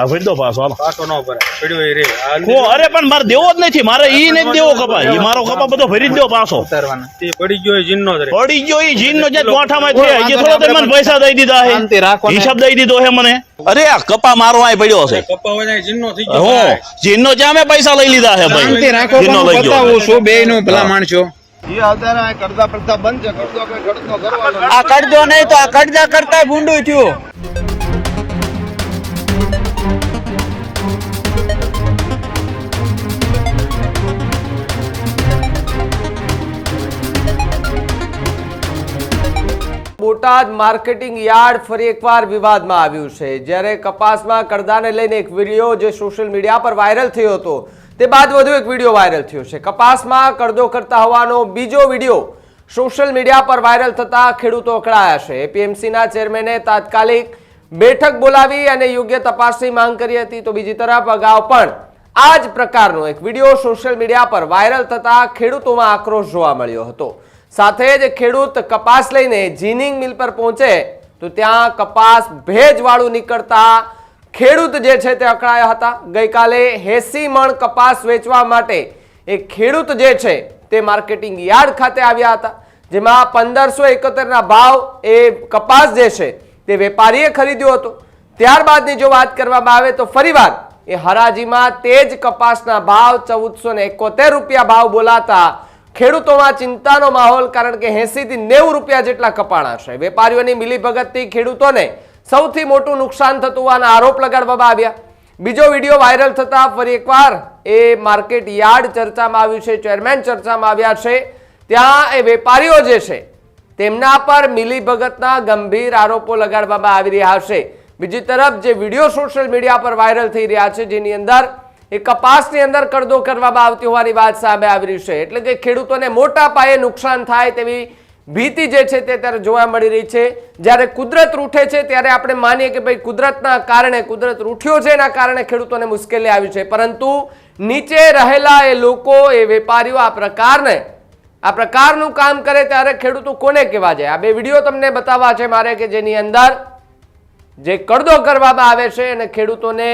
હા ભરી દો પાછો હાલો. પાછો ન ભરાય. પડ્યો એ રે. કો અરે પણ મારે દેવો જ નથી. મારે ઈ નથી દેવો કપા ઈ મારો કપા બધો ભરી જ દો પાછો. ઉતારવાના. તે પડી ગયો એ જીનનો જ રે. પડી ગયો ઈ જીન નો જે ગોઠામાં છે હજી થોડો તે મને પૈસા દઈ દીધા હે. શાંતિ રાખો હિસાબ દઈ દીધો હે મને. અરે આ કપા મારો આય પડ્યો છે. કપા હોય ને જીનનો થઈ ગયો. હો જીન નો જ્યાં મેં પૈસા લઈ લીધા હે શાંતિ ભાઈ રાખો જીનનો પણ લઈ ગયો. બતાવું છું બે નું ભલા માણસો. આ કરજો નહીં તો આ કરતા કરતા ભૂંડું થયું. બોટાદ માર્કેટિંગ યાર્ડ ફરી એકવાર વિવાદમાં આવ્યું છે. જ્યારે કપાસમાં કડદાને લઈને એક વીડિયો જે સોશિયલ મીડિયા પર વાયરલ થયો હતો, તે બાદ વધુ એક વીડિયો વાયરલ થયો છે. કપાસમાં કડદો કરતા હોવાનો બીજો વીડિયો સોશિયલ મીડિયા પર વાયરલ થતા ખેડૂતો અકળાયા છે. એપીએમસીના ચેરમેને તાત્કાલિક બેઠક બોલાવી અને યોગ્ય તપાસની માંગ કરી હતી. તો બીજી તરફ અગાઉ પણ આ જ પ્રકારનો એક વીડિયો સોશિયલ મીડિયા પર વાયરલ થતા ખેડૂતોમાં આક્રોશ જોવા મળ્યો હતો. સાથે જ ખેડૂત કપાસ લઈને જીનિંગ મિલ પર પહોંચે, તો ત્યાં કપાસ ભેજવાળું નીકળતા ખેડૂત જે છે તે અકળાયા હતા. ગઈકાલે એસી મણ કપાસ વેચવા માટે એ ખેડૂત જે છે તે માર્કેટિંગ યાર્ડ ખાતે આવ્યા હતા, જેમાં પંદરસો એકોતેરના ભાવ એ કપાસ જે છે તે વેપારીએ ખરીદ્યો હતો. ત્યારબાદની જો વાત કરવામાં આવે તો ફરીવાર એ હરાજીમાં તે જ કપાસના ભાવ ચૌદસો એકોતેર રૂપિયા ભાવ બોલાતા ખેડૂતોમાં ચિંતાનો માહોલ કારણ કે એસી થી નેવું રૂપિયા જેટલા કપાણા છે. વેપારીઓની મિલીભગતથી ખેડૂતોને સૌથી મોટું નુકસાન થતું હોવાના આરોપ લગાડવામાં આવ્યા. બીજો વીડિયો વાયરલ થતા ફરી એકવાર એ માર્કેટ યાર્ડ ચર્ચામાં આવ્યું છે, ચેરમેન ચર્ચામાં આવ્યા છે. ત્યાં એ વેપારીઓ જે છે, તેમના પર મિલીભગતના ગંભીર આરોપો લગાડવામાં આવી રહ્યા છે. બીજી તરફ જે વીડિયો સોશિયલ મીડિયા પર વાયરલ થઈ રહ્યા છે, જેની અંદર એ કપાસની અંદર કરદો કરવામાં આવતી હોવાની વાત સામે આવી રહી છે. એટલે કે ખેડૂતોને મોટા પાયે નુકસાન થાય તેવી ભીતિ જે છે તે ત્યારે જોવા મળી રહી છે. જ્યારે કુદરત રૂઠે છે ત્યારે આપણે માનીએ કે ભાઈ કુદરતના કારણે કુદરત રૂઠ્યો છે એના કારણે ખેડૂતોને મુશ્કેલી આવી છે. પરંતુ નીચે રહેલા એ લોકો, એ વેપારીઓ આ પ્રકારને, આ પ્રકારનું કામ કરે ત્યારે ખેડૂતો કોને કહેવા જાય? આ બે વીડિયો તમને બતાવવા છે મારે કે જેની અંદર જે કડદો કરવામાં આવે છે અને ખેડૂતોને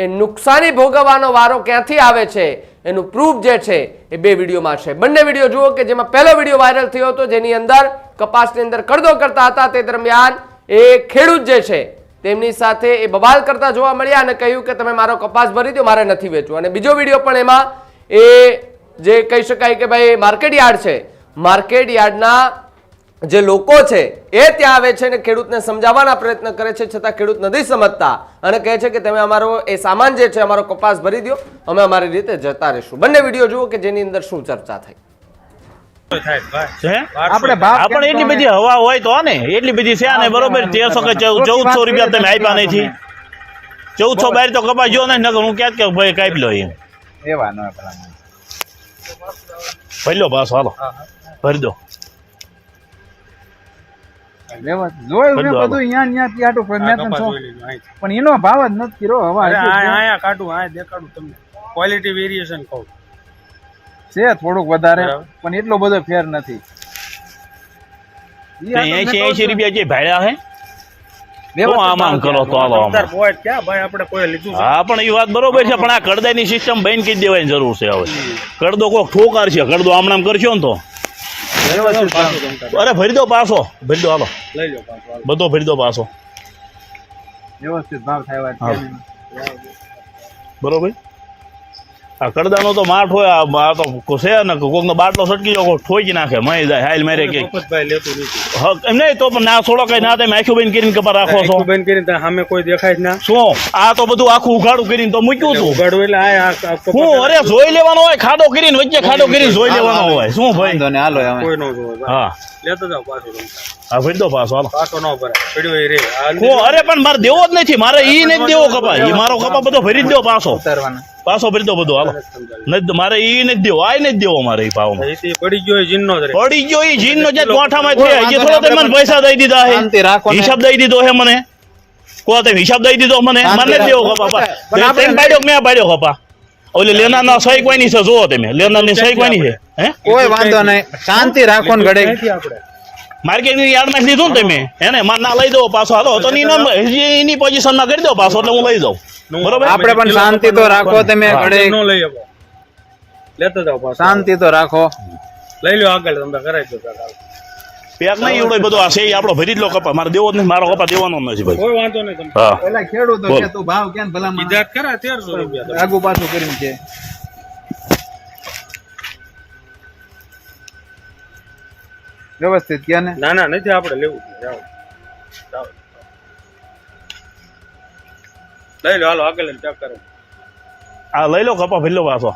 એ નુકસાની ભોગવવાનો વારો ક્યાંથી આવે છે એનું પ્રૂફ જે છે એ બે વિડીયોમાં છે. બંને વીડિયો જુઓ કે જેમાં પહેલો વીડિયો વાયરલ થયો હતો, જેની અંદર કપાસની અંદર કડદો કરતા હતા, તે દરમિયાન એ ખેડૂત જે છે તેમની સાથે એ બબાલ કરતા જોવા મળ્યા અને કહ્યું કે તમે મારો કપાસ ભરી દો, મારે નથી વેચવું. અને બીજો વીડિયો પણ એમાં એ જે કહી શકાય કે ભાઈ માર્કેટ યાર્ડ છે. માર્કેટ યાર્ડના જે લોકો છે એ ત્યાં આવે છે અને ખેડૂતને સમજાવવાના પ્રયત્ન કરે છે છતાં ખેડૂત નથી સમજતા અને કહે છે કે તમે અમારો એ સામાન જે છે અમારો કપાસ ભરી દો અમે અમારી રીતે જતા રહીશું. બંને વીડિયો જુઓ કે જેની અંદર શું ચર્ચા થઈ. આપણે એટલી બધી હવા હોય તો ને એટલી બધી છે ને બરોબર? તેરસો કે ચૌદસો રૂપિયા તમે આપ્યા નથી. ચૌદસો બાર તો કપાસ જો ને નકર હું ક્યાં કે ભાઈ કાપી લો એમ. એવા ભલા. ભરી હાલો. દો. જોયું બધું બધું અહીંયા ને પણ એનો ભાવ જ નથી કર્યો હવે આયા કાઢું આ દેખાડું તમને. ક્વોલિટી વેરિએશન કહું. છે થોડુંક વધારે પણ એટલો બધો ફેર નથી. એસી એસી રૂપિયા જે ભાડ્યા હે? હા સિસ્ટમ બંધ કરી દેવાની જરૂર છે હવે. કડદો કોક ઠોકાર છે કડદો આમ નામ કરશો ને તો વ્યવસ્થિત ભાવ. પાછું તમતાર. અરે ભરી દો પાછો. ભરી દો હાલો. લઈ લો પાછું બધો ભરી દો પાછો. વ્યવસ્થિત ભાવ થાય બરોબર? આ કડદાનો તો માઠ હોય આ તો છે ને કોકનો બાટલો સટકી કોક ઠોકી નાખે મય જાય હાલ મારે કે. એમ નહીં તો પણ ના થોડો કઈ ના તમે આખું બેન કરીને કપા રાખો છો. બેન કરીને સામે કોઈ દેખાય જ ના. શું? આ તો બધું આખું ઉઘાડું કરીને તો મૂક્યું છું ઉઘાડું એટલે આ હું અરે જોઈ લેવાનો હોય ખાડો કરીને વચ્ચે ખાડો કરીને જોઈ લેવાનો હોય. શું ભાઈ? હાલો હવે. કોઈ ન જોવે ભાઈ. હા. લેતો જાવ પાછું. હા ભરી દો પાછો હાલો. પાછો નો ભરાય. પડ્યો એ રે. અરે પણ મારે દેવો જ નથી. મારે ઈ નથી દેવો કપા ઈ મારો કપા બધો ભરી જ દો પાછો. ઉતારવાના. પાછો ભરી દો બધો હાલો. નથી મારે ઈ નથી દેવો આ નથી દેવો મારે ઈ અહીંથી પડી ગયો જીનનો રે. પડી ગયો ઈ જીનનો જે ગોઠામાં છે હજી થોડો તે મને પૈસા દઈ દીધા શાંતિ હે રાખો હિસાબ દઈ દીધો હે મને. કો તે હિસાબ દઈ દીધો મને. મને દેવો કપા પણ આપણે તેમ પાડ્યો કે મેં પાડ્યો કપા? ઓલે લેના ના સહી કોઈ ની છે જોવો તમે. લેના ની સહી કોઈ ની છે? હે? કોઈ વાંધો નહીં. શાંતિ રાખો ને ઘડે આપણે. માર્કેટની યાર્ડમાં લીધું ને તમે? એને માર ના લઈ દો પાછો. હાલો તો ની ના. હજી એની પોઝિશનમાં કરી દો પાછો એટલે હું લઈ જાઉં. બરોબર. આપણે પણ શાંતિ તો રાખો તમે ઘડે. નો લઈ આવો. લેતો જાવ પાછો. શાંતિ તો રાખો. લઈ લો આગળ તમે કરાવી દો કાકા. પેક નહીં એવડો બધો આ છે આપણો ભરી જ લો કપા. મારે દેવો જ નહીં મારો કપા દેવાનો નથી ભાઈ. કોઈ વાંધો નહીં તમે. પેલા ખેડૂતો કે તું ભાવ કેમ ભલા? કીધા જ ખરા રૂપિયા આગુ પાછું કરીને છે વ્યવસ્થિત કે ને? ના ના નથી આપણે લેવું જાઓ. જાઓ. લઈ લો હાલો આગળ ચેક કરો. આ લઈ લો કપા ભરી લો પાછો.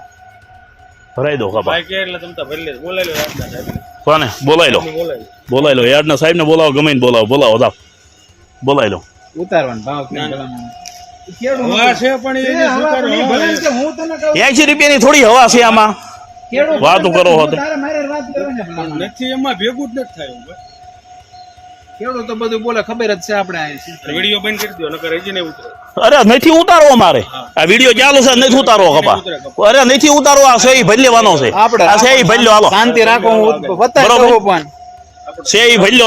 ભરાઈ દો કપા. ભાઈ કે એટલે તમે તો ભરી લે બોલાઈ લો સાહેબ. કોને? બોલાઈ લો. બોલાવી બોલાવી લો. યાર્ડના સાહેબને બોલાવો ગમે ને બોલાવો. બોલાવો જાવ બોલાઈ લો. ઉતારવાનું ભાવ એસી રૂપિયાની થોડી હવા છે આમાં. વાતું કરો કે નથી એમાં ભેગું જ નથી થાય ખેડૂત તો બધું બોલે ખબર જ છે આપણે વીડિયો બંધ કરી દો નકર હજી નહીં ઉતરે. અરે નથી ઉતારવો મારે. આ વીડિયો ચાલુ છે નથી ઉતારવો કપા. અરે નથી ઉતારવો આ છે ઈ છે. આપણે આ છે ઈ હાલો. શાંતિ રાખો હું બતાવી પણ. છે ઈ ભરી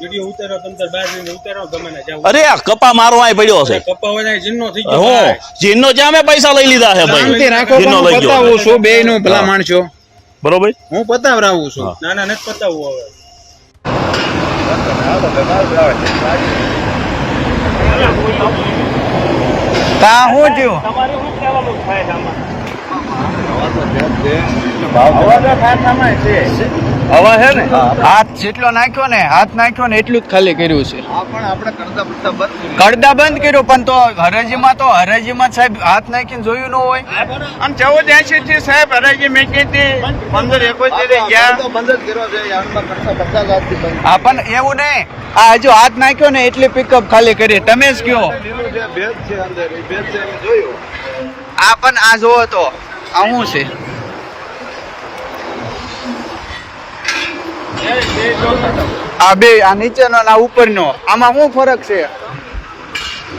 વીડિયો ઉતારો તમે બહાર જઈને ઉતારો ગમે જાવ અરે આ કપા મારો પડ્યો છે. કપ્પા વધારે જીન્નો થઈ ગયો. હું જીનનો જ્યાં મેં પૈસા લઈ લીધા છે શાંતિ રાખો પણ જીનનો હું લઈ ગયો. બતાવું છું બે નું ભલા માણસો. બરોબર? હું પતાવરાવું છું. નાના ને પતાવું હવે. તા હું થયું હવા છે ને? હાથ જેટલો નાખ્યો ને હાથ નાખ્યો ને એટલું જ ખાલી કર્યું છે. બંધ કડદા બંધ કર્યું પણ તો હરાજીમાં તો હરાજીમાં સાહેબ હાથ નાખીને જોયું ન હોય. અને ચૌદ એસી થી સાહેબ હરાજી મેકી હતી પંદર એકોતેર ગયા. હા પણ એવું નહીં. આ હજુ હાથ નાખ્યો ને એટલી પિકઅપ ખાલી કરી. તમે જ કયો આ પણ આ જોવો તો. આ શું છે. આ બે, આ નીચેનો આ ઉપરનો. આમાં શું ફરક છે?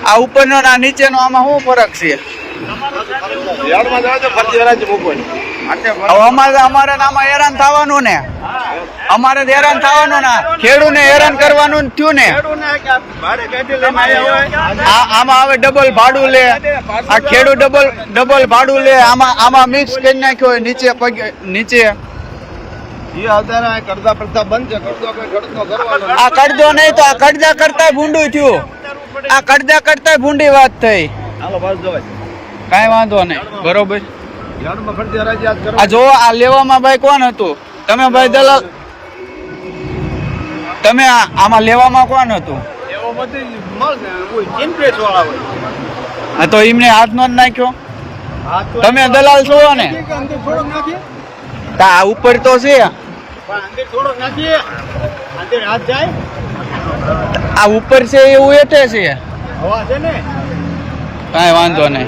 આ ઉપરનો આ નીચેનો, આમાં શું ફરક છે? અમારે અમારે આમાં હેરાન થવાનું ને. અમારે હેરાન થવાનું ને. ખેડૂને હેરાન કરવાનું થયું ને. આમાં હવે ડબલ ભાડું લે. આ ખેડૂત ડબલ ડબલ ભાડું લે. આમાં આમાં મિક્સ કરી નાખ્યો હોય, નીચે પગ નીચે. આ કડદો નહીં તો આ કરજા કરતા ભૂંડું થયું. આ કરજા કરતા ભૂંડી વાત થઈ. કાંઈ વાંધો નહીં. બરોબર? આ જો આ લેવામાં ભાઈ કોણ હતું? તમે ભાઈ દલાલ તમે આમાં લેવામાં કોણ હતું? હા તો એમને હાથ નો જ નાખ્યો. તમે દલાલ છો ને? આ ઉપર તો છે. આ ઉપર છે એવું એટે છે. કાંઈ વાંધો નહીં.